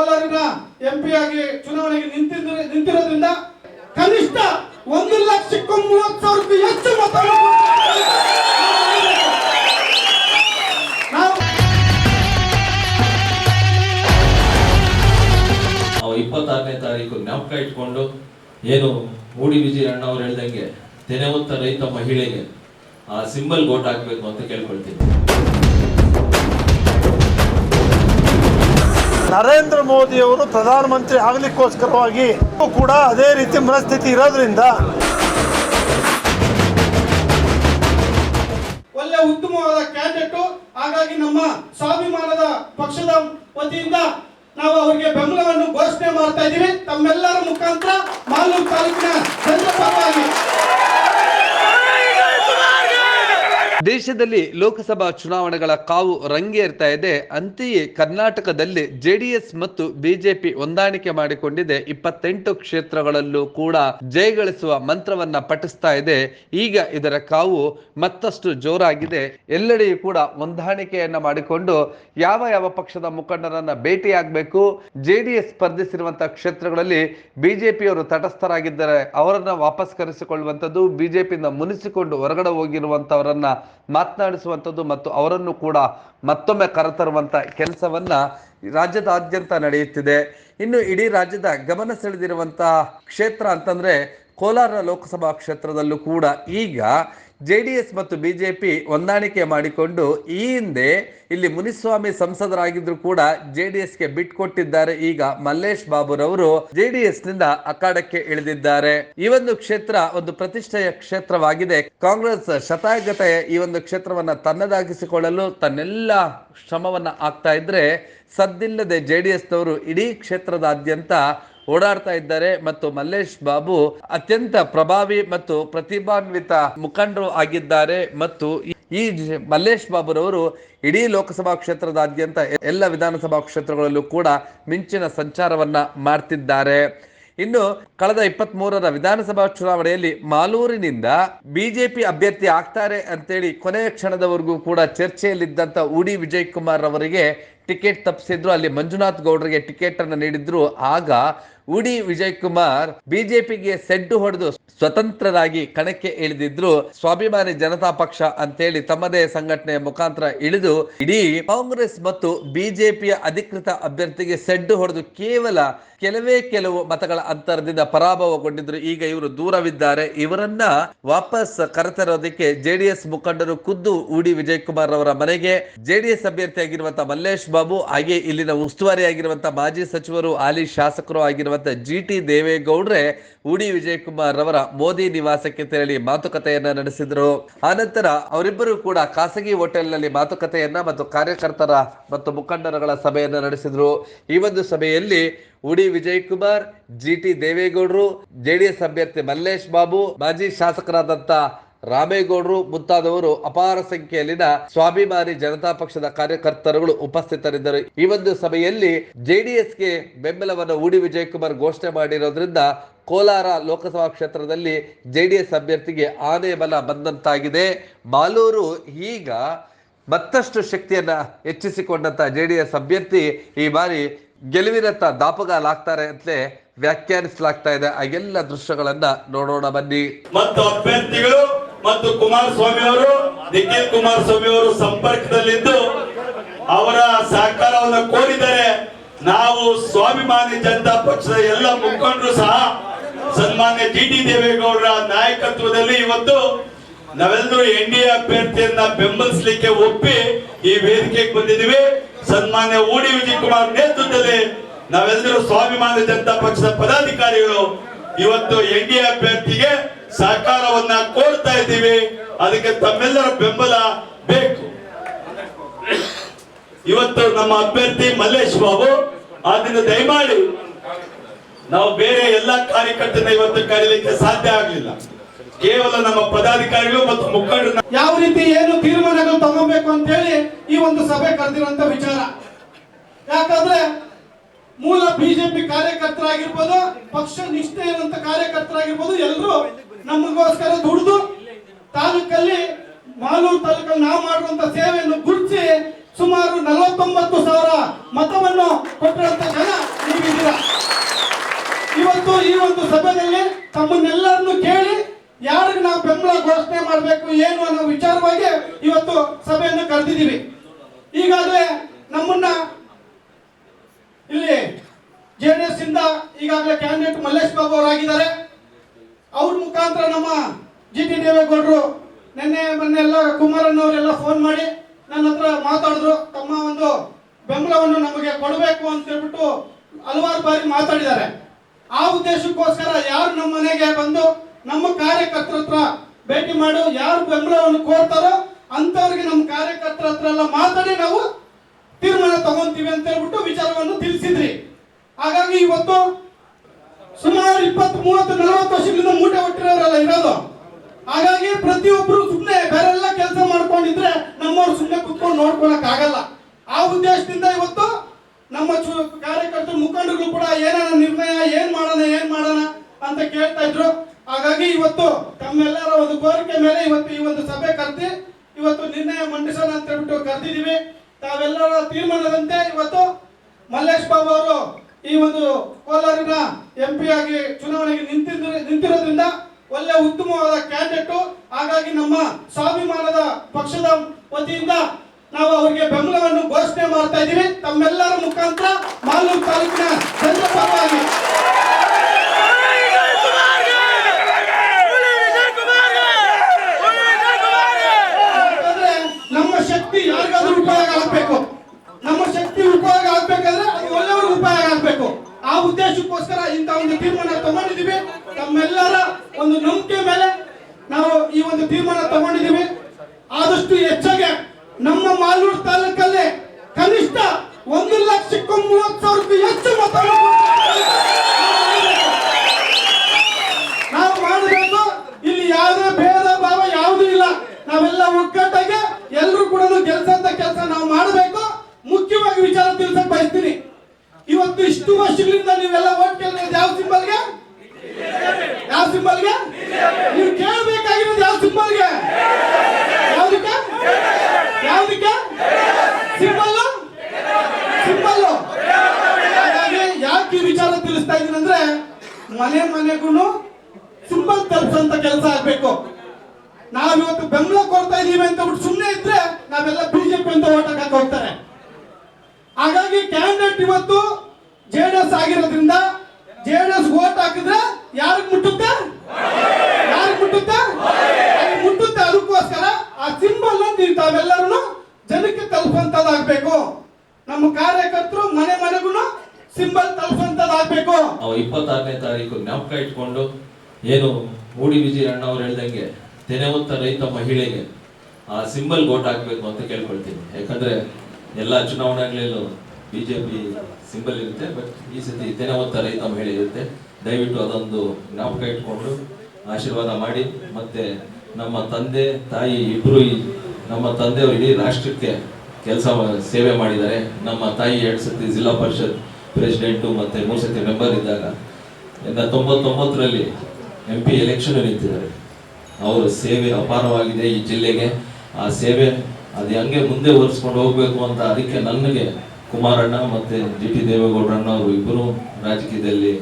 ಕೋಲಾರಿನ M P ಆಗಿ ಚುನಾವಣೆಗೆ ನಿಂತಿದ್ರೆ ನಿಂತಿರೋದ್ರಿಂದ ಕನಿಷ್ಠ ಒಂದು ಲಕ್ಷಕ್ಕೂ ಮೂವತ್ತು ಸಾವಿರಕ್ಕೂ ಹೆಚ್ಚು ಮತ ಇಪ್ಪತ್ತಾರನೇ ತಾರೀಕು ಜ್ಞಾಪಕ ಇಟ್ಕೊಂಡು ಏನು ಮೂಡಿ ವಿಜಯ ಅಣ್ಣ ಅವ್ರು ಹೇಳ್ದಂಗೆ ತೆನೆ ಹೊತ್ತ ರೈತ ಮಹಿಳೆಗೆ ಆ ಸಿಂಬಲ್ ಓಟ್ ಹಾಕ್ಬೇಕು ಅಂತ ಕೇಳ್ಕೊಳ್ತೀನಿ. ನರೇಂದ್ರ ಮೋದಿ ಅವರು ಪ್ರಧಾನಮಂತ್ರಿ ಆಗಲಿಕ್ಕೋಸ್ಕರವಾಗಿ ಕೂಡ ಅದೇ ರೀತಿ ಮನಸ್ಥಿತಿ ಇರೋದ್ರಿಂದ ಒಳ್ಳೆ ಉತ್ತಮವಾದ ಕ್ಯಾಂಡಿಡೇಟ್ ಹಾಗಾಗಿ ನಮ್ಮ ಸ್ವಾಭಿಮಾನದ ಪಕ್ಷದ ವತಿಯಿಂದ ನಾವು ಅವರಿಗೆ ಬೆಂಬಲವನ್ನು ಘೋಷಣೆ ಮಾಡ್ತಾ ಇದ್ದೀವಿ. ತಮ್ಮೆಲ್ಲರ ಮುಖಾಂತರ ಮಾಲೂರು ತಾಲೂಕಿನ ದೇಶದಲ್ಲಿ ಲೋಕಸಭಾ ಚುನಾವಣೆಗಳ ಕಾವು ರಂಗೇರ್ತಾ ಇದೆ. ಅಂತೆಯೇ ಕರ್ನಾಟಕದಲ್ಲಿ ಜೆಡಿಎಸ್ ಮತ್ತು ಬಿಜೆಪಿ ಹೊಂದಾಣಿಕೆ ಮಾಡಿಕೊಂಡಿದೆ. ಇಪ್ಪತ್ತೆಂಟು ಕ್ಷೇತ್ರಗಳಲ್ಲೂ ಕೂಡ ಜಯಗಳಿಸುವ ಮಂತ್ರವನ್ನ ಪಠಿಸ್ತಾ ಇದೆ. ಈಗ ಇದರ ಕಾವು ಮತ್ತಷ್ಟು ಜೋರಾಗಿದೆ. ಎಲ್ಲೆಡೆಯೂ ಕೂಡ ಹೊಂದಾಣಿಕೆಯನ್ನ ಮಾಡಿಕೊಂಡು ಯಾವ ಯಾವ ಪಕ್ಷದ ಮುಖಂಡರನ್ನ ಭೇಟಿಯಾಗಬೇಕು? ಜೆಡಿಎಸ್ ಸ್ಪರ್ಧಿಸಿರುವಂತಹ ಕ್ಷೇತ್ರಗಳಲ್ಲಿ ಬಿಜೆಪಿಯವರು ತಟಸ್ಥರಾಗಿದ್ದರೆ ಅವರನ್ನ ವಾಪಸ್ ಕರೆಸಿಕೊಳ್ಳುವಂಥದ್ದು ಬಿಜೆಪಿಯಿಂದ ಮುನಿಸಿಕೊಂಡು ಹೊರಗಡೆ ಹೋಗಿರುವಂತವರನ್ನ ಮಾತನಾಡಿಸುವಂಥದ್ದು ಮತ್ತು ಅವರನ್ನು ಕೂಡ ಮತ್ತೊಮ್ಮೆ ಕರೆತರುವಂಥ ಕೆಲಸವನ್ನ ರಾಜ್ಯದಾದ್ಯಂತ ನಡೆಯುತ್ತಿದೆ. ಇನ್ನು ಇಡೀ ರಾಜ್ಯದ ಗಮನ ಸೆಳೆದಿರುವಂಥ ಕ್ಷೇತ್ರ ಅಂತಂದ್ರೆ ಕೋಲಾರ ಲೋಕಸಭಾ ಕ್ಷೇತ್ರದಲ್ಲೂ ಕೂಡ ಈಗ ಜೆ ಡಿ ಎಸ್ ಮತ್ತು ಬಿಜೆಪಿ ಹೊಂದಾಣಿಕೆ ಮಾಡಿಕೊಂಡು ಈ ಹಿಂದೆ ಇಲ್ಲಿ ಮುನಿಸ್ವಾಮಿ ಸಂಸದರಾಗಿದ್ರು ಕೂಡ ಜೆ ಡಿ ಎಸ್ಗೆ ಬಿಟ್ಕೊಟ್ಟಿದ್ದಾರೆ ಈಗ ಮಲ್ಲೇಶ್ ಬಾಬುರವರು ಜೆ ಡಿ ಎಸ್ನಿಂದ ಅಖಾಡಕ್ಕೆ ಇಳಿದಿದ್ದಾರೆ. ಈ ಒಂದು ಕ್ಷೇತ್ರ ಒಂದು ಪ್ರತಿಷ್ಠೆಯ ಕ್ಷೇತ್ರವಾಗಿದೆ. ಕಾಂಗ್ರೆಸ್ ಶತಾಯಗತ ಈ ಒಂದು ಕ್ಷೇತ್ರವನ್ನ ತನ್ನದಾಗಿಸಿಕೊಳ್ಳಲು ತನ್ನೆಲ್ಲ ಶ್ರಮವನ್ನ ಆಗ್ತಾ ಇದ್ರೆ ಸದ್ದಿಲ್ಲದೆ ಜೆ ಡಿ ಎಸ್ನವರು ಇಡೀ ಕ್ಷೇತ್ರದಾದ್ಯಂತ ಓಡಾಡ್ತಾ ಇದ್ದಾರೆ ಮತ್ತು ಮಲ್ಲೇಶ್ ಬಾಬು ಅತ್ಯಂತ ಪ್ರಭಾವಿ ಮತ್ತು ಪ್ರತಿಭಾನ್ವಿತ ಮುಖಂಡರು ಆಗಿದ್ದಾರೆ ಮತ್ತು ಈ- ಮಲ್ಲೇಶ್ ಬಾಬುರವರು ಇಡೀ ಲೋಕಸಭಾ ಕ್ಷೇತ್ರದಾದ್ಯಂತ ಎಲ್ಲ ವಿಧಾನಸಭಾ ಕ್ಷೇತ್ರಗಳಲ್ಲೂ ಕೂಡ ಮಿಂಚಿನ ಸಂಚಾರವನ್ನ ಮಾಡ್ತಿದ್ದಾರೆ. ಇನ್ನು ಕಳೆದ ಇಪ್ಪತ್ತ್ ಮೂರರ ವಿಧಾನಸಭಾ ಚುನಾವಣೆಯಲ್ಲಿ ಮಾಲೂರಿನಿಂದ ಬಿಜೆಪಿ ಅಭ್ಯರ್ಥಿ ಆಗ್ತಾರೆ ಅಂತೇಳಿ ಕೊನೆಯ ಕ್ಷಣದವರೆಗೂ ಕೂಡ ಚರ್ಚೆಯಲ್ಲಿದ್ದಂತ ಉಡಿ ವಿಜಯ್ ಕುಮಾರ್ ಅವರಿಗೆ ಟಿಕೆಟ್ ತಪ್ಪಿಸಿದ್ರು, ಅಲ್ಲಿ ಮಂಜುನಾಥ್ ಗೌಡರಿಗೆ ಟಿಕೆಟ್ ಅನ್ನು ನೀಡಿದ್ರು. ಆಗ ಉಡಿ ವಿಜಯ್ ಕುಮಾರ್ ಬಿಜೆಪಿಗೆ ಸೆಡ್ಡು ಹೊಡೆದು ಸ್ವತಂತ್ರರಾಗಿ ಕಣಕ್ಕೆ ಇಳಿದಿದ್ರು. ಸ್ವಾಭಿಮಾನಿ ಜನತಾ ಪಕ್ಷ ಅಂತೇಳಿ ತಮ್ಮದೇ ಸಂಘಟನೆಯ ಮುಖಾಂತರ ಇಳಿದು ಇಡೀ ಕಾಂಗ್ರೆಸ್ ಮತ್ತು ಬಿಜೆಪಿಯ ಅಧಿಕೃತ ಅಭ್ಯರ್ಥಿಗೆ ಸೆಡ್ಡು ಹೊಡೆದು ಕೇವಲ ಕೆಲವೇ ಕೆಲವು ಮತಗಳ ಅಂತರದಿಂದ ಪರಾಭವಗೊಂಡಿದ್ರು. ಈಗ ಇವರು ದೂರವಿದ್ದಾರೆ. ಇವರನ್ನ ವಾಪಸ್ ಕರೆತರೋದಕ್ಕೆ ಜೆಡಿಎಸ್ ಮುಖಂಡರು ಖುದ್ದು ಉಡಿ ವಿಜಯ್ ಕುಮಾರ್ ಅವರ ಮನೆಗೆ. ಜೆಡಿಎಸ್ ಅಭ್ಯರ್ಥಿಯಾಗಿರುವಂತಹ ಮಲ್ಲೇಶ್ ಹಾಗೆ ಇಲ್ಲಿನ ಉಸ್ತುವಾರಿಯಾಗಿರುವಂಥ ಮಾಜಿ ಸಚಿವರು, ಹಾಲಿ ಶಾಸಕರು ಆಗಿರುವಂತಹ ಜಿ ಟಿ ದೇವೇಗೌಡ್ರೆ, ಉಡಿ ವಿಜಯ್ ಕುಮಾರ್ ಅವರ ಮೋದಿ ನಿವಾಸಕ್ಕೆ ತೆರಳಿ ಮಾತುಕತೆಯನ್ನ ನಡೆಸಿದ್ರು. ಆನಂತರ ಅವರಿಬ್ಬರು ಕೂಡ ಖಾಸಗಿ ಹೋಟೆಲ್ನಲ್ಲಿ ಮಾತುಕತೆಯನ್ನ ಮತ್ತು ಕಾರ್ಯಕರ್ತರ ಮತ್ತು ಮುಖಂಡರುಗಳ ಸಭೆಯನ್ನ ನಡೆಸಿದ್ರು. ಈ ಒಂದು ಸಭೆಯಲ್ಲಿ ಉಡಿ ವಿಜಯ್ ಕುಮಾರ್ ಜಿ ಟಿ ದೇವೇಗೌಡರು ಜೆಡಿಎಸ್ ಅಭ್ಯರ್ಥಿ ಮಲ್ಲೇಶ್ ಬಾಬು, ಮಾಜಿ ಶಾಸಕರಾದಂತ ರಾಮೇಗೌಡರು ಮುಂತಾದವರು ಅಪಾರ ಸಂಖ್ಯೆಯಲ್ಲಿನ ಸ್ವಾಭಿಮಾನಿ ಜನತಾ ಪಕ್ಷದ ಕಾರ್ಯಕರ್ತರುಗಳು ಉಪಸ್ಥಿತರಿದ್ದರು. ಈ ಒಂದು ಸಭೆಯಲ್ಲಿ ಜೆಡಿಎಸ್ಗೆ ಬೆಂಬಲವನ್ನು ಉಡಿ ವಿಜಯ್ ಕುಮಾರ್ ಘೋಷಣೆ ಮಾಡಿರೋದ್ರಿಂದ ಕೋಲಾರ ಲೋಕಸಭಾ ಕ್ಷೇತ್ರದಲ್ಲಿ ಜೆಡಿಎಸ್ ಅಭ್ಯರ್ಥಿಗೆ ಆನೆ ಬಲ ಬಂದಂತಾಗಿದೆ. ಮಾಲೂರು ಈಗ ಮತ್ತಷ್ಟು ಶಕ್ತಿಯನ್ನ ಹೆಚ್ಚಿಸಿಕೊಂಡಂತ ಜೆಡಿಎಸ್ ಅಭ್ಯರ್ಥಿ ಈ ಬಾರಿ ಗೆಲುವಿನತ್ತ ದಾಪಗಾಲಾಗ್ತಾರೆ ಅಂತಲೇ ವ್ಯಾಖ್ಯಾನಿಸಲಾಗ್ತಾ ಇದೆ. ಆ ಎಲ್ಲ ದೃಶ್ಯಗಳನ್ನ ನೋಡೋಣ ಬನ್ನಿ. ಮತ್ತು ಅಭ್ಯರ್ಥಿಗಳು ಮತ್ತು ಕುಮಾರಸ್ವಾಮಿ ಅವರು, ನಿಖಿಲ್ ಕುಮಾರಸ್ವಾಮಿ ಅವರು ಸಂಪರ್ಕದಲ್ಲಿದ್ದು ಅವರ ಸಹಕಾರವನ್ನು ಕೋರಿದರೆ ನಾವು ಸ್ವಾಭಿಮಾನಿ ಜನತಾ ಪಕ್ಷದ ಎಲ್ಲ ಮುಖಂಡರು ಸಹ ಸನ್ಮಾನ್ಯ ಜಿ ಟಿ ದೇವೇಗೌಡರ ನಾಯಕತ್ವದಲ್ಲಿ ಇವತ್ತು ನಾವೆಲ್ಲರೂ ಎನ್ ಡಿ ಎ ಅಭ್ಯರ್ಥಿಯನ್ನ ಬೆಂಬಲಿಸಲಿಕ್ಕೆ ಒಪ್ಪಿ ಈ ವೇದಿಕೆಗೆ ಬಂದಿದ್ದೀವಿ. ಸನ್ಮಾನ್ಯ ಊಡಿ ವಿಜಯ್ ಕುಮಾರ್ ನೇತೃತ್ವದಲ್ಲಿ ನಾವೆಲ್ಲರೂ ಸ್ವಾಭಿಮಾನಿ ಜನತಾ ಪಕ್ಷದ ಪದಾಧಿಕಾರಿಗಳು ಇವತ್ತು ಎನ್ ಡಿ ಎ ಅಭ್ಯರ್ಥಿಗೆ ಸಹಕಾರವನ್ನ ಕೋರ್ತಾ ಇದ್ದೀವಿ. ಅದಕ್ಕೆ ತಮ್ಮೆಲ್ಲರ ಬೆಂಬಲ ಬೇಕು. ಇವತ್ತು ನಮ್ಮ ಅಭ್ಯರ್ಥಿ ಮಲ್ಲೇಶ್ ಬಾಬು, ಆದ್ರಿಂದ ದಯಮಾಡಿ ನಾವು ಬೇರೆ ಎಲ್ಲಾ ಕಾರ್ಯಕರ್ತನ ಇವತ್ತು ಕರೀಲಿಕ್ಕೆ ಸಾಧ್ಯ ಆಗಲಿಲ್ಲ. ಕೇವಲ ನಮ್ಮ ಪದಾಧಿಕಾರಿಗಳು ಮತ್ತು ಮುಖಂಡರು ಯಾವ ರೀತಿ ಏನು ತೀರ್ಮಾನಗಳು ತಗೋಬೇಕು ಅಂತ ಹೇಳಿ ಈ ಒಂದು ಸಭೆ ಕರೆದಿರುವಂತ ವಿಚಾರ. ಯಾಕಂದ್ರೆ ಮೂಲ ಬಿಜೆಪಿ ಕಾರ್ಯಕರ್ತರಾಗಿರ್ಬೋದು, ಪಕ್ಷ ನಿಷ್ಠೆ ಇರುವಂತ ಕಾರ್ಯಕರ್ತರಾಗಿರ್ಬೋದು, ಎಲ್ಲರೂ ನಮಗೋಸ್ಕರ ದುಡಿದು ತಾಲೂಕಲ್ಲಿ ಮಾಲೂರು ತಾಲೂಕಲ್ಲಿ ನಾವು ಮಾಡುವಂತ ಸೇವೆಯನ್ನು ಗುರುತಿಸಿ ಸುಮಾರು ನಲವತ್ತೊಂಬತ್ತು ಸಾವಿರ ಮತವನ್ನು ಕೊಟ್ಟಿರುವಂತ ಜನ ನೀವಿದ್ದೀರ? ಇವತ್ತು ಈ ಒಂದು ಸಭೆಯಲ್ಲಿ ತಮ್ಮನ್ನೆಲ್ಲರನ್ನು ಕೇಳಿ ಯಾರಿಗೆ ನಾವು ಬೆಂಬಲ ಘೋಷಣೆ ಮಾಡಬೇಕು, ಏನು ಅನ್ನೋ ವಿಚಾರವಾಗಿ ಇವತ್ತು ಸಭೆಯನ್ನು ಕರೆದಿದ್ದೀವಿ. ಈಗಾಗಲೇ ನಮ್ಮನ್ನ ಇಲ್ಲಿ ಜೆ ಡಿ ಎಸ್ ಇಂದ ಈಗಾಗಲೇ ಕ್ಯಾಂಡಿಡೇಟ್ ಮಲ್ಲೇಶ್ ಬಾಬು ಅವರಾಗಿದ್ದಾರೆ. ಅವ್ರ ಮುಖಾಂತರ ನಮ್ಮ ಜಿ ಟಿ ದೇವೇಗೌಡರು ನಿನ್ನೆ ಮೊನ್ನೆ ಎಲ್ಲ ಕುಮಾರಣ್ಣವರೆಲ್ಲ ಫೋನ್ ಮಾಡಿ ನನ್ನ ಹತ್ರ ಮಾತಾಡಿದ್ರು. ತಮ್ಮ ಒಂದು ಬೆಂಬಲವನ್ನು ನಮಗೆ ಕೊಡಬೇಕು ಅಂತ ಹೇಳ್ಬಿಟ್ಟು ಹಲವಾರು ಬಾರಿ ಮಾತಾಡಿದ್ದಾರೆ. ಆ ಉದ್ದೇಶಕ್ಕೋಸ್ಕರ ಯಾರು ನಮ್ಮ ಮನೆಗೆ ಬಂದು ನಮ್ಮ ಕಾರ್ಯಕರ್ತರ ಹತ್ರ ಭೇಟಿ ಮಾಡು, ಯಾರು ಬೆಂಬಲವನ್ನು ಕೋರ್ತಾರೋ ಅಂತವ್ರಿಗೆ ನಮ್ಮ ಕಾರ್ಯಕರ್ತರ ಹತ್ರ ಎಲ್ಲ ಮಾತಾಡಿ ನಾವು ತೀರ್ಮಾನ ತಗೊಂತೀವಿ ಅಂತ ಹೇಳ್ಬಿಟ್ಟು ವಿಚಾರವನ್ನು ತಿಳಿಸಿದ್ರಿ. ಹಾಗಾಗಿ ಇವತ್ತು ಸುಮಾರು ಇಪ್ಪತ್ತು ಮೂವತ್ತು ನಲವತ್ತು ವರ್ಷಗಳಿಂದ ಮೂಟೆ ಹೊಟ್ಟಿರೋರೆಲ್ಲ ಇರೋದು. ಹಾಗಾಗಿ ಪ್ರತಿಯೊಬ್ರು ಸುಮ್ಮನೆ ಬೇರೆಲ್ಲ ಕೆಲಸ ಮಾಡ್ಕೊಂಡಿದ್ರೆ ನಮ್ಮವ್ರು ಸುಮ್ಮನೆ ಕುತ್ಕೊಂಡು ನೋಡ್ಕೊಳಕ್ ಆಗಲ್ಲ ಆ ಉದ್ದೇಶದಿಂದ ಇವತ್ತು ನಮ್ಮ ಚು- ಕಾರ್ಯಕರ್ತರು ಮುಖಂಡರು ಕೂಡ ಏನಾರ ನಿರ್ಣಯ, ಏನ್ ಮಾಡೋಣ ಏನ್ ಮಾಡೋಣ ಅಂತ ಕೇಳ್ತಾ ಇದ್ರು. ಹಾಗಾಗಿ ಇವತ್ತು ತಮ್ಮೆಲ್ಲರ ಒಂದು ಕೋರಿಕೆ ಮೇಲೆ ಇವತ್ತು ಈ ಒಂದು ಸಭೆ ಕರೆದಿ, ಇವತ್ತು ನಿರ್ಣಯ ಮಂಡಿಸೋಣ ಅಂತ ಹೇಳ್ಬಿಟ್ಟು ಕರೆದಿದ್ದೀವಿ. ತಾವೆಲ್ಲರ ತೀರ್ಮಾನದಂತೆ ಇವತ್ತು ಮಲ್ಲೇಶ್ ಬಾಬು ಅವರು ಈ ಒಂದು ಕೋಲಾರಿನ ಎಂ ಪಿ ಆಗಿ ಚುನಾವಣೆಗೆ ನಿಂತಿದ್ರೆ ನಿಂತಿರೋದ್ರಿಂದ ಒಳ್ಳೆ ಉತ್ತಮವಾದ ಕ್ಯಾಂಡಿಡೇಟ್ ಹಾಗಾಗಿ ನಮ್ಮ ಸ್ವಾಭಿಮಾನದ ಪಕ್ಷದ ವತಿಯಿಂದ ನಾವು ಅವರಿಗೆ ಬೆಂಬಲವನ್ನು ಘೋಷಣೆ ಮಾಡ್ತಾ ಇದ್ದೀವಿ. ತಮ್ಮೆಲ್ಲರ ಮುಖಾಂತರ ಮಾಲೂರು ತಾಲೂಕಿನ ಜನರ ಪರವಾಗಿ ನಮ್ಮ ಶಕ್ತಿ ಯಾರಿಗಾದ್ರೂ ಉಪಯೋಗ ಆಗ್ಬೇಕು. ನಮ್ಮ ಶಕ್ತಿ ಉಪಯೋಗ ಆಗ್ಬೇಕಾದ್ರೆ ಅದು ಒಳ್ಳೆಯವ್ರಿಗೆ ಉಪಯೋಗ ಆಗ್ಬೇಕು ಆ ಉದ್ದೇಶಕ್ಕೋಸ್ಕರ ಇಂಥ ಒಂದು ತೀರ್ಮಾನ ತಗೊಂಡಿದ್ದೀವಿ. ತಮ್ಮೆಲ್ಲರ ಒಂದು ನಂಬಿಕೆ ಮೇಲೆ ನಾವು ಈ ಒಂದು ತೀರ್ಮಾನ ತಗೊಂಡಿದ್ದೀವಿ. ಆದಷ್ಟು ಹೆಚ್ಚಾಗಿ ನಮ್ಮ ಮಾಲೂರು ತಾಲೂಕಲ್ಲಿ ಕನಿಷ್ಠ ಒಂದು ಲಕ್ಷಕ್ಕೂ ಮೂವತ್ತು ಸಾವಿರಕ್ಕೂ ಹೆಚ್ಚು ಮತ ನಾವು ಮಾಡಬೇಕು ಇಲ್ಲಿ ಯಾವುದೇ ಭೇದ ಭಾವ ಯಾವುದೂ ಇಲ್ಲ. ನಾವೆಲ್ಲ ಒಗ್ಗಟ್ಟಾಗಿ ಎಲ್ಲರೂ ಕೂಡ ಕೆಲಸ ಅಂತ ಕೆಲಸ ನಾವು ಮಾಡಬೇಕು. ಮುಖ್ಯವಾಗಿ ವಿಚಾರ ತಿಳಿಸಕ್ ಬಯಸ್ತೀನಿ. ಇಷ್ಟು ವರ್ಷಗಳಿಂದ ನೀವೆಲ್ಲ ಓಟ್ ಕೇಳಿರೋದು ಯಾವ ಸಿಂಬಲ್ಗೆ? ಯಾವ ಸಿಂಬಲ್ಗೆ? ನೀವು ಕೇಳಬೇಕಾಗಿರೋದು ಯಾವ ಸಿಂಬಲ್ಗೆ? ಯಾವ್ದಕ್ಕೆ? ಯಾವ್ದಕ್ಕೆ? ಸಿಂಬಲ್ಲು? ಸಿಂಬಲ್ಲು. ಹಾಗಾಗಿ ಯಾಕೆ ವಿಚಾರ ತಿಳಿಸ್ತಾ ಇದ್ದೀನಿ ಅಂದ್ರೆ ಮನೆ ಮನೆಗೂ ಸಿಂಬಲ್ ತರ್ಸಂತ ಕೆಲಸ ಆಗ್ಬೇಕು. ನಾವಿವತ್ತು ಬೆಂಬಲ ಕೊಡ್ತಾ ಇದೀವಿ ಅಂತ ಬಿಟ್ಟು ಸುಮ್ಮನೆ ಇದ್ರೆ ನಾವೆಲ್ಲ ಬಿಜೆಪಿ ಅಂತ ಓಟ್ ಹಾಕಕ್ ಹೋಗ್ತಾರೆ. ಹಾಗಾಗಿ ಕ್ಯಾಂಡಿಡೇಟ್ ಇವತ್ತು ಜೆ ಡಿ ಆಗಿರೋದ್ರಿಂದ ಜೆ ಡಿ ಎಸ್ ಓಟ್ ಹಾಕಿದ್ರೆ ಯಾರಿಗೆ ಮುಟ್ಟುತ್ತೆ? ಯಾರಿಗೆ ಮುಟ್ಟುತ್ತೆ? ಮುಟ್ಟುತ್ತೆ ಅದಕ್ಕೋಸ್ಕರ ಆ ಸಿಂಬಲ್ ನೀವು ತಾವೆಲ್ಲರೂ ಜನಕ್ಕೆ ತಲುಪಂತದಾಗಬೇಕು ನಮ್ಮ ಕಾರ್ಯಕರ್ತರು ಮನೆ ಮನೆಗೂ ಸಿಂಬಲ್ ತಲುಪಂತದಾಗಬೇಕು ನಾವು ಇಪ್ಪತ್ತಾರನೇ ತಾರೀಕು ಜ್ಞಾಪಕ ಇಟ್ಕೊಂಡು ಏನು ಮೂಡಿ ವಿಜಯಣ್ಣ ಅವ್ರು ಹೇಳ್ದಂಗೆ, ತೆನೆ ಹೊತ್ತ ರೈತ ಮಹಿಳೆಗೆ ಆ ಸಿಂಬಲ್ ಓಟ್ ಹಾಕ್ಬೇಕು ಅಂತ ಕೇಳ್ಕೊಳ್ತೀನಿ. ಯಾಕಂದ್ರೆ ಎಲ್ಲ ಚುನಾವಣೆಗಳಲ್ಲೂ ಬಿಜೆಪಿ ಸಿಂಬಲ್ ಇರುತ್ತೆ ಬಟ್ ಈ ಸತಿ ತೆನೆ ರೈತ ಮಹಿಳೆ ಇರುತ್ತೆ. ದಯವಿಟ್ಟು ಅದೊಂದು ಜ್ಞಾಪಕ ಇಟ್ಕೊಂಡು ಆಶೀರ್ವಾದ ಮಾಡಿ. ಮತ್ತೆ ನಮ್ಮ ತಂದೆ, ತಾಯಿ ಇಬ್ರು ಈ ನಮ್ಮ ತಂದೆಯವರು ಇಡೀ ರಾಷ್ಟ್ರಕ್ಕೆ ಕೆಲಸ ಸೇವೆ ಮಾಡಿದ್ದಾರೆ. ನಮ್ಮ ತಾಯಿ ಎರಡು ಸತಿ ಜಿಲ್ಲಾ ಪರಿಷತ್ ಪ್ರೆಸಿಡೆಂಟು ಮತ್ತೆ ಮೂರು ಸತಿ ಮೆಂಬರ್ ಇದ್ದಾಗ ಎಲ್ಲ ತೊಂಬತ್ತೊಂಬತ್ತರಲ್ಲಿ ಎಂ ಪಿ ಎಲೆಕ್ಷನ್ ನಿಂತಿದ್ದಾರೆ. ಅವರ ಸೇವೆ ಅಪಾರವಾಗಿದೆ ಈ ಜಿಲ್ಲೆಗೆ. ಆ ಸೇವೆ ಅದು ಹಂಗೆ ಮುಂದೆ ಒರೆಸ್ಕೊಂಡು ಹೋಗ್ಬೇಕು ಅಂತ ಅದಕ್ಕೆ ನನಗೆ ಕುಮಾರಣ್ಣ ಮತ್ತೆ ಜಿ ಟಿ ದೇವೇಗೌಡರಣ್ಣ ಅವರು ಇಬ್ಬರು ರಾಜಕೀಯದಲ್ಲಿ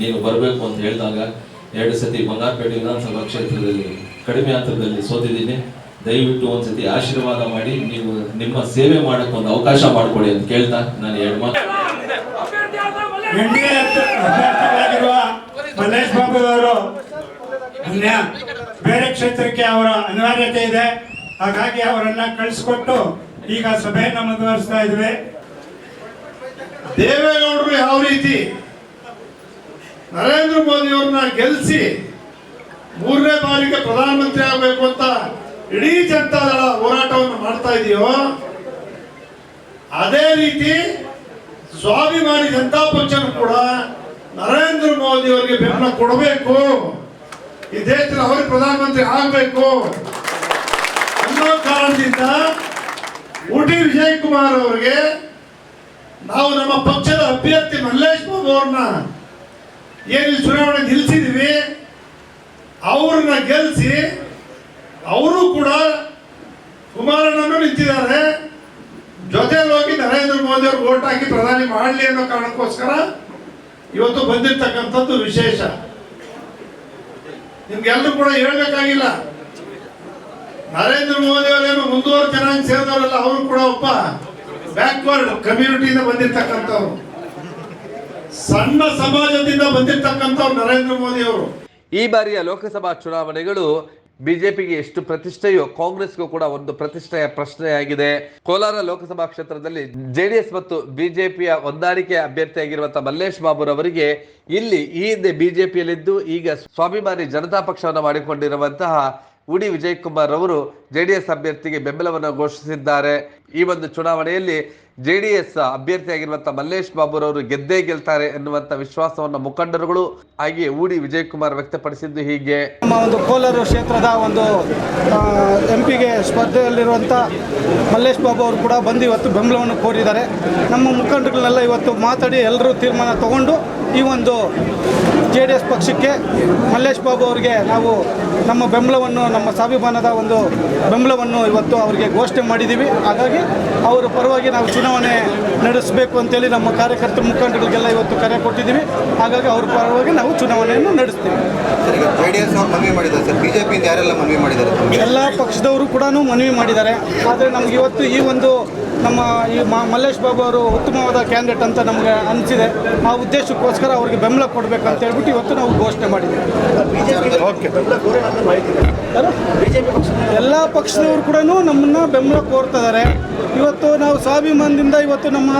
ನೀವು ಬರಬೇಕು ಅಂತ ಹೇಳಿದಾಗ ಎರಡು ಸತಿ ಬಂಗಾರಪೇಟೆ ವಿಧಾನಸಭಾ ಕ್ಷೇತ್ರದಲ್ಲಿ ಕಡಿಮೆ ಅಂತರದಲ್ಲಿ ಸೋತಿದ್ದೀನಿ. ದಯವಿಟ್ಟು ಒಂದ್ಸತಿ ಆಶೀರ್ವಾದ ಮಾಡಿ ನೀವು ನಿಮ್ಮ ಸೇವೆ ಮಾಡಕ್ಕೆ ಒಂದು ಅವಕಾಶ ಮಾಡಿಕೊಡಿ ಅಂತ ಕೇಳ್ತಾ ನಾನು ಎರಡು ಮಾತು. ಬೇರೆ ಕ್ಷೇತ್ರಕ್ಕೆ ಅವರ ಅನಿವಾರ್ಯತೆ ಇದೆ. ಹಾಗಾಗಿ ಅವರನ್ನ ಕಳಿಸ್ಕೊಟ್ಟು ಈಗ ಸಭೆಯನ್ನ ಮುಂದುವರಿಸ್ತಾ ಇದ್ವಿ. ದೇವೇಗೌಡರು ಯಾವ ರೀತಿ ನರೇಂದ್ರ ಮೋದಿ ಅವ್ರನ್ನ ಗೆಲ್ಲಿಸಿ ಮೂರನೇ ಬಾರಿಗೆ ಪ್ರಧಾನಮಂತ್ರಿ ಆಗಬೇಕು ಅಂತ ಇಡೀ ಜನತಾದಳ ಹೋರಾಟವನ್ನು ಮಾಡ್ತಾ ಇದೆಯೋ, ಅದೇ ರೀತಿ ಸ್ವಾಭಿಮಾನಿ ಜನತಾ ಪಕ್ಷನು ಕೂಡ ನರೇಂದ್ರ ಮೋದಿ ಅವರಿಗೆ ಬೆಂಬಲ ಕೊಡಬೇಕು. ಈ ದೇಶದಲ್ಲಿ ಅವ್ರಿಗೆ ಪ್ರಧಾನಮಂತ್ರಿ ಆಗಬೇಕು ಅನ್ನೋ ಕಾರಣದಿಂದ ಊಟಿ ವಿಜಯ್ ಕುಮಾರ್ ಅವರಿಗೆ ನಾವು ನಮ್ಮ ಪಕ್ಷದ ಅಭ್ಯರ್ಥಿ ಮಲ್ಲೇಶ್ ಬಾಬು ಅವ್ರನ್ನ ಏನಿಲ್ಲಿ ಚುನಾವಣೆ ನಿಲ್ಲಿಸಿದೀವಿ ಅವ್ರನ್ನ ಗೆಲ್ಲಿಸಿ ಅವರು ಕೂಡ ಕುಮಾರಣ್ಣನೂ ನಿಂತಿದ್ದಾರೆ. ಜೊತೆಯಲ್ಲಿ ಹೋಗಿ ನರೇಂದ್ರ ಮೋದಿ ಅವ್ರಿಗೆ ಓಟ್ ಹಾಕಿ ಪ್ರಧಾನಿ ಮಾಡಲಿ ಅನ್ನೋ ಕಾರಣಕ್ಕೋಸ್ಕರ ಇವತ್ತು ಬಂದಿರ್ತಕ್ಕಂಥದ್ದು ವಿಶೇಷ. ನಿಮ್ಗೆಲ್ಲರೂ ಕೂಡ ಹೇಳ್ಬೇಕಾಗಿಲ್ಲ. ನರೇಂದ್ರ ಮೋದಿ ಅವರೇನು ಮುಂದುವರೆ ಜನಾಂಗ ಸೇರಿದವರಲ್ಲ ಅವರು ಕೂಡ ಒಬ್ಬ ಬ್ಯಾಕ್ವರ್ಡ್ ಕಮ್ಯುನಿಟಿಯಿಂದ ಬಂದಿರ್ತಕ್ಕಂಥವ್ರು. ಸಣ್ಣ ಸಮಾಜದಿಂದ ಬಂದಿರ್ತಕ್ಕಂಥವ್ರು ನರೇಂದ್ರ ಮೋದಿ ಅವರು. ಈ ಬಾರಿಯ ಲೋಕಸಭಾ ಚುನಾವಣೆಗಳು ಬಿಜೆಪಿಗೆ ಎಷ್ಟು ಪ್ರತಿಷ್ಠೆಯೋ ಕಾಂಗ್ರೆಸ್ಗೂ ಕೂಡ ಒಂದು ಪ್ರತಿಷ್ಠೆಯ ಪ್ರಶ್ನೆಯಾಗಿದೆ. ಕೋಲಾರ ಲೋಕಸಭಾ ಕ್ಷೇತ್ರದಲ್ಲಿ ಜೆಡಿಎಸ್ ಮತ್ತು ಬಿಜೆಪಿಯ ಹೊಂದಾಣಿಕೆ ಅಭ್ಯರ್ಥಿಯಾಗಿರುವಂತಹ ಮಲ್ಲೇಶ್ ಬಾಬುರವರಿಗೆ ಇಲ್ಲಿ ಈ ಹಿಂದೆ ಬಿಜೆಪಿಯಲ್ಲಿದ್ದು ಈಗ ಸ್ವಾಭಿಮಾನಿ ಜನತಾ ಪಕ್ಷವನ್ನು ಮಾಡಿಕೊಂಡಿರುವಂತಹ ಉಡಿ ವಿಜಯ್ ಕುಮಾರ್ ಅವರು ಎಸ್ ಅಭ್ಯರ್ಥಿಗೆ ಬೆಂಬಲವನ್ನು ಘೋಷಿಸಿದ್ದಾರೆ. ಈ ಒಂದು ಚುನಾವಣೆಯಲ್ಲಿ ಜೆ ಡಿ ಎಸ್ ಅಭ್ಯರ್ಥಿಯಾಗಿರುವಂತಹ ಮಲ್ಲೇಶ್ ಬಾಬುರವರು ಗೆದ್ದೇ ಗೆಲ್ತಾರೆ ಎನ್ನುವಂತಹ ವಿಶ್ವಾಸವನ್ನು ಮುಖಂಡರುಗಳು ಹಾಗೆ ಉಡಿ ವಿಜಯ್ ಕುಮಾರ್ ವ್ಯಕ್ತಪಡಿಸಿದ್ದು ಹೀಗೆ. ನಮ್ಮ ಒಂದು ಕೋಲಾರ ಕ್ಷೇತ್ರದ ಒಂದು ಎಂ ಪಿಗೆ ಸ್ಪರ್ಧೆಯಲ್ಲಿರುವಂಥ ಮಲ್ಲೇಶ್ ಬಾಬು ಅವರು ಕೂಡ ಬಂದು ಇವತ್ತು ಬೆಂಬಲವನ್ನು ಕೋರಿದ್ದಾರೆ. ನಮ್ಮ ಮುಖಂಡರುಗಳನ್ನೆಲ್ಲ ಇವತ್ತು ಮಾತಾಡಿ ಎಲ್ಲರೂ ತೀರ್ಮಾನ ತಗೊಂಡು ಈ ಒಂದು ಜೆ ಡಿ ಎಸ್ ಪಕ್ಷಕ್ಕೆ ಮಲ್ಲೇಶ್ ಬಾಬು ಅವರಿಗೆ ನಾವು ನಮ್ಮ ಬೆಂಬಲವನ್ನು ನಮ್ಮ ಸ್ವಾಭಿಮಾನದ ಒಂದು ಬೆಂಬಲವನ್ನು ಇವತ್ತು ಅವರಿಗೆ ಘೋಷಣೆ ಮಾಡಿದ್ದೀವಿ. ಹಾಗಾಗಿ ಅವರ ಪರವಾಗಿ ನಾವು ಚುನಾವಣೆ ನಡೆಸಬೇಕು ಅಂತೇಳಿ ನಮ್ಮ ಕಾರ್ಯಕರ್ತರ ಮುಖಂಡರಿಗೆಲ್ಲ ಇವತ್ತು ಕರೆ ಕೊಟ್ಟಿದ್ದೀವಿ. ಹಾಗಾಗಿ ಅವ್ರ ಪರವಾಗಿ ನಾವು ಚುನಾವಣೆಯನ್ನು ನಡೆಸ್ತೀವಿ. ಎಲ್ಲ ಪಕ್ಷದವರು ಕೂಡ ಮನವಿ ಮಾಡಿದ್ದಾರೆ. ಆದರೆ ನಮ್ಗೆ ಇವತ್ತು ಈ ಒಂದು ನಮ್ಮ ಈ ಮಲ್ಲೇಶ್ ಬಾಬು ಅವರು ಉತ್ತಮವಾದ ಕ್ಯಾಂಡಿಡೇಟ್ ಅಂತ ನಮಗೆ ಅನಿಸಿದೆ. ಆ ಉದ್ದೇಶಕ್ಕೋಸ್ಕರ ಅವರಿಗೆ ಬೆಂಬಲ ಕೊಡಬೇಕು ಅಂತ ಹೇಳ್ಬಿಟ್ಟು ಇವತ್ತು ನಾವು ಘೋಷಣೆ ಮಾಡಿದ್ದೀವಿ. ಎಲ್ಲ ಪಕ್ಷದವರು ಕೂಡ ನಮ್ಮನ್ನ ಬೆಂಬಲ ಕೋರ್ತಿದ್ದಾರೆ ಇವತ್ತು ನಾವು ಸ್ವಾಭಿಮಾನದಿಂದ ಇವತ್ತು ನಮ್ಮ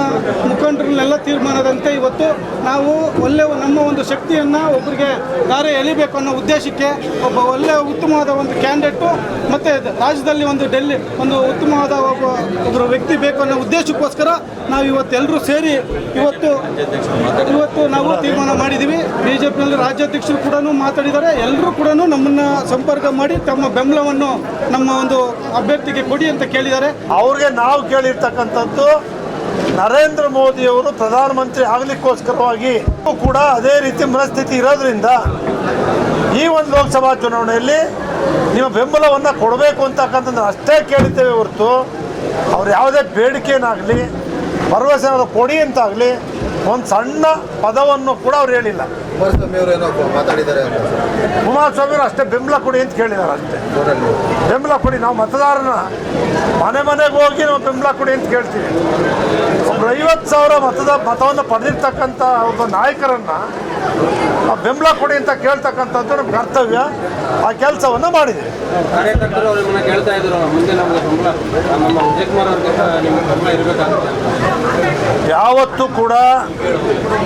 ಮುಖಂಡರನ್ನೆಲ್ಲ ತೀರ್ಮಾನದಂತೆ ಇವತ್ತು ನಾವು ಒಳ್ಳೆ ನಮ್ಮ ಒಂದು ಶಕ್ತಿಯನ್ನು ಒಬ್ಬರಿಗೆ ದಾರಿ ಎಳಿಬೇಕು ಅನ್ನೋ ಉದ್ದೇಶಕ್ಕೆ ಒಬ್ಬ ಒಳ್ಳೆ ಉತ್ತಮವಾದ ಒಂದು ಕ್ಯಾಂಡಿಡೇಟು ಮತ್ತು ರಾಜ್ಯದಲ್ಲಿ ಒಂದು ಡೆಲ್ಲಿ ಒಂದು ಉತ್ತಮವಾದ ಒಬ್ಬ ಒಬ್ಬರು ವ್ಯಕ್ತಿ ಬೇಕು ಅನ್ನೋ ಉದ್ದೇಶಕ್ಕೋಸ್ಕರ ನಾವು ಇವತ್ತು ಎಲ್ಲರೂ ಸೇರಿ ಇವತ್ತು ಇವತ್ತು ನಾವು ತೀರ್ಮಾನ ಮಾಡಿದ್ದೀವಿ. ಬಿ ಜೆ ಪಿನಲ್ಲಿ ರಾಜ್ಯಾಧ್ಯಕ್ಷರು ಕೂಡ ಮಾತಾಡಿದ್ದಾರೆ. ಎಲ್ಲರೂ ಕೂಡ ನಮ್ಮನ್ನು ಸಂಪರ್ಕ ಮಾಡಿ ತಮ್ಮ ಬೆಂಬಲವನ್ನು ನಮ್ಮ ಒಂದು ಅಭ್ಯರ್ಥಿಗೆ ಕೊಡಿ ಅಂತ ಕೇಳಿದ್ದಾರೆ. ಅವ್ರಿಗೆ ನಾವು ಕೇಳಿರ್ತಕ್ಕಂಥದ್ದು ನರೇಂದ್ರ ಮೋದಿ ಅವರು ಪ್ರಧಾನಮಂತ್ರಿ ಆಗಲಿಕ್ಕೋಸ್ಕರವಾಗಿ ಕೂಡ ಅದೇ ರೀತಿ ಮನಸ್ಥಿತಿ ಇರೋದ್ರಿಂದ ಈ ಒಂದು ಲೋಕಸಭಾ ಚುನಾವಣೆಯಲ್ಲಿ ನಿಮ್ಮ ಬೆಂಬಲವನ್ನು ಕೊಡಬೇಕು ಅಂತಕ್ಕಂಥದ್ದು ಅಷ್ಟೇ ಕೇಳಿದ್ದೇವೆ ಹೊರತು, ಅವ್ರು ಯಾವುದೇ ಬೇಡಿಕೆನಾಗಲಿ ಭರವಸೆ ಕೊಡಿ ಅಂತಾಗಲಿ ಒಂದು ಸಣ್ಣ ಪದವನ್ನು ಕೂಡ ಅವ್ರು ಹೇಳಿಲ್ಲ. ಕುಮಾರಸ್ವಾಮಿ ಅವರು ಅಷ್ಟೇ ಬೆಂಬಲ ಕೊಡಿ ಅಂತ ಕೇಳಿದ್ದಾರೆ ಅಷ್ಟೇ. ಬೆಂಬಲ ಕೊಡಿ ನಾವು ಮತದಾರನ ಮನೆ ಮನೆಗೆ ಹೋಗಿ ನಾವು ಬೆಂಬಲ ಕೊಡಿ ಅಂತ ಕೇಳ್ತೀವಿ. ಒಬ್ಬರು ಐವತ್ತು ಸಾವಿರ ಮತದ ಮತವನ್ನು ಪಡೆದಿರ್ತಕ್ಕಂಥ ಒಬ್ಬ ನಾಯಕರನ್ನ ಬೆಂಬಲ ಕೊಡಿ ಅಂತ ಕೇಳ್ತಕ್ಕಂಥದ್ದು ನಮ್ಮ ಕರ್ತವ್ಯ. ಆ ಕೆಲಸವನ್ನು ಮಾಡಿದ್ದೀವಿ ಯಾವತ್ತೂ ಕೂಡ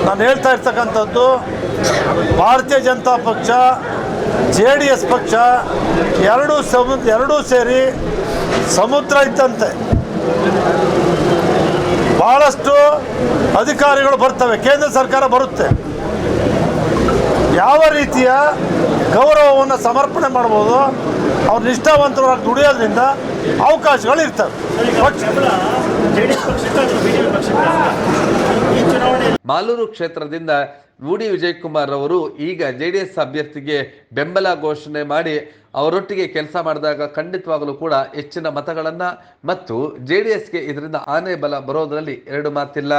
ನಾನು ಹೇಳ್ತಾ ಇರ್ತಕ್ಕಂಥದ್ದು, ಭಾರತೀಯ ಜನತಾ ಪಕ್ಷ, ಜೆ ಡಿ ಎಸ್ ಪಕ್ಷ ಎರಡೂ ಸಮುದ್ರ ಎರಡೂ ಸೇರಿ ಸಮುದ್ರ ಇದ್ದಂತೆ. ಭಾಳಷ್ಟು ಅಧಿಕಾರಿಗಳು ಬರ್ತವೆ, ಕೇಂದ್ರ ಸರ್ಕಾರ ಬರುತ್ತೆ. ಯಾವ ರೀತಿಯ ಗೌರವವನ್ನು ಸಮರ್ಪಣೆ ಮಾಡ್ಬೋದು ಅವ್ರು ನಿಷ್ಠಾವಂತರಾಗಿ ದುಡಿಯೋದ್ರಿಂದ ಅವಕಾಶಗಳು ಇರ್ತವೆ ಮಾಲೂರು ಕ್ಷೇತ್ರದಿಂದ ಯು ಡಿ ವಿಜಯಕುಮಾರ್ ಅವರು ಈಗ ಜೆ ಡಿ ಎಸ್ ಅಭ್ಯರ್ಥಿಗೆ ಬೆಂಬಲ ಘೋಷಣೆ ಮಾಡಿ ಅವರೊಟ್ಟಿಗೆ ಕೆಲಸ ಮಾಡಿದಾಗ ಖಂಡಿತವಾಗಲೂ ಕೂಡ ಹೆಚ್ಚಿನ ಮತಗಳನ್ನು ಮತ್ತು ಜೆ ಡಿ ಎಸ್ಗೆ ಇದರಿಂದ ಆನೆ ಬಲ ಬರೋದರಲ್ಲಿ ಎರಡು ಮಾತಿಲ್ಲ.